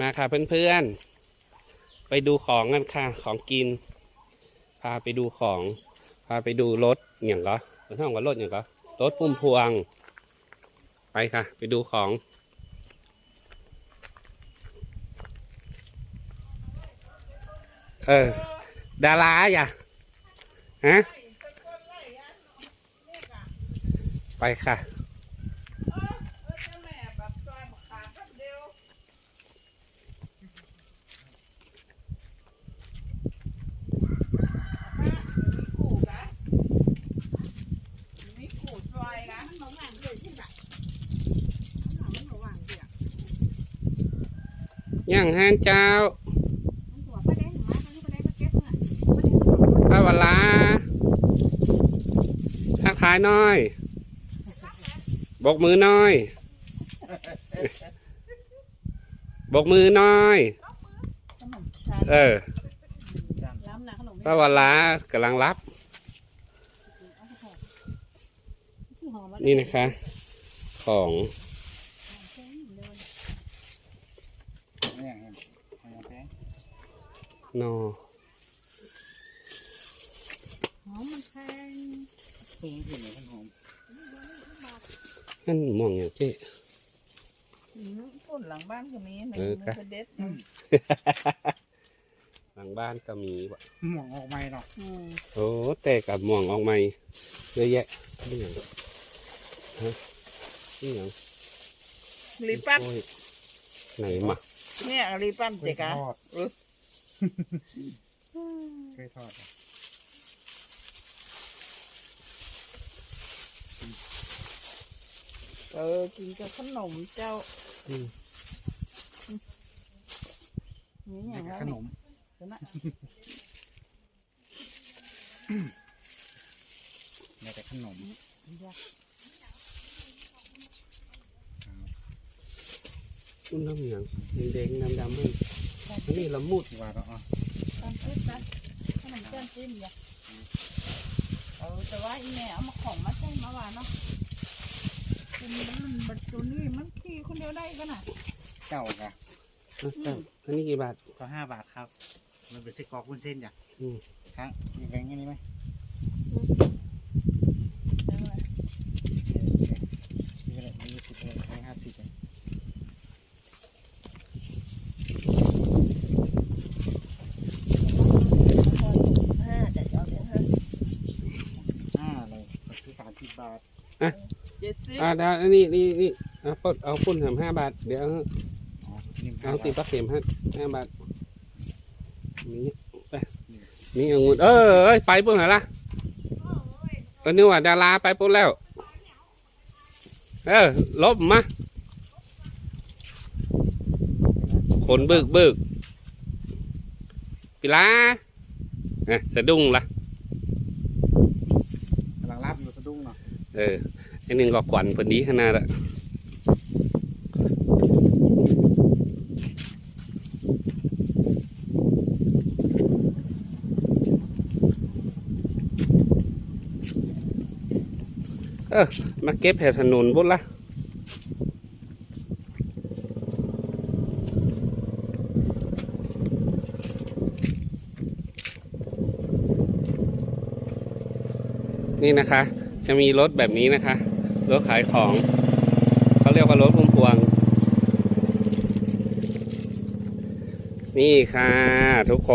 มาค่ะเพื่อนๆ ไปดูของกันค่ะ ของกิน พาไปดูของ พาไปดูรถอย่างก็รถห้องกับรถอย่างก็รถพุ่มพวง ไปค่ะ ไปดูของเออดาราอย่าฮะไปค่ะ ย่างแฮนเจ้าพระวลาทักทายหน้อย บกมือหน้อย บกมือหน้อย เออพระวลากำลังรับ นี่นะคะ ของ เนี่ยเห็นเห็นแพงนอหอมมันแพงเพิ่งขึ้นเลยท่านหอมนั่นมองอย่างเจ๊ต้นหลังบ้านก็มีในเออมืค่ะอเด็ดหลังบ้านก็มีว่ะหมวงออกไม่เนาะอืมโอ้แต่กับหม่องออกใหม่เยอะแยะนี่อย่างฮะนี่อย่างรีปั้นโอ้ยไหนมา เนี่ยรีปั้นเคเจ๊ยกะทอดเออเคยทอดอะเออกินกับขนมเจ้าอืมนี่อนี่ย่างก็นั้นขนมเดี๋ยวนะนี่แต่ขนม อุ้นน้ำอย่างแดงๆดำๆมันอันนี้ละมุดว่าเราอ๋อตอนซื้อนะขนมเจ้าจิ้มอย่าเออแต่ว่าอีแม่เอามาของมาใส่มาหวานเนาะเป็นมันบัดตัวนี้มันขี่คนเดียวได้ก็น่ะเจ้ากะนะจ๊ะอันนี้กี่บาทก็ห้าบาทครับ มันเป็นไส้กรอกวุ้นเส้นจ้ะอืมครับมีแบงค์อย่างนี้ไหม เออ มีอะไรมีสิบเลยแบงค์ห้าสิบเลย ห้าแต่เอาเดี๋ยวห้า ห้าเลยก็คือสามสิ บบาทเจ็ดสิบอ่าดาวอันนี้นี่นี่เอาปดเอาปุ้นแถมห้าบาท เดี๋ยวอ๋อนี่เอาติดปะปลาเข็มห้าห้าบาทนี่ไปมีองุ่นเออเอ้ยไปปุ๊บไหนล่ะเออนึกว่าดาราไปปุ๊บแล้ว เออลบมาขนบึกบึกปีลาเอ๊ะสะดุ้งละกำลังรับอยู่สะดุ้ง เอออ้หนึ่งก็กวนพอดีขนาดละเออมาเก็บแถวถนนบุญละนี่นะคะ จะมีรถแบบนี้นะคะ รถขายของ เขาเรียกว่ารถพุ่มพวง นี่ค่ะทุกค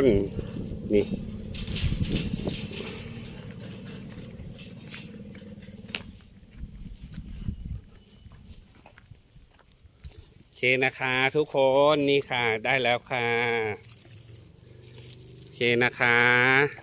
น นี่ โอเคนะคะทุกคนนี่ค่ะได้แล้วค่ะ โอเคนะคะ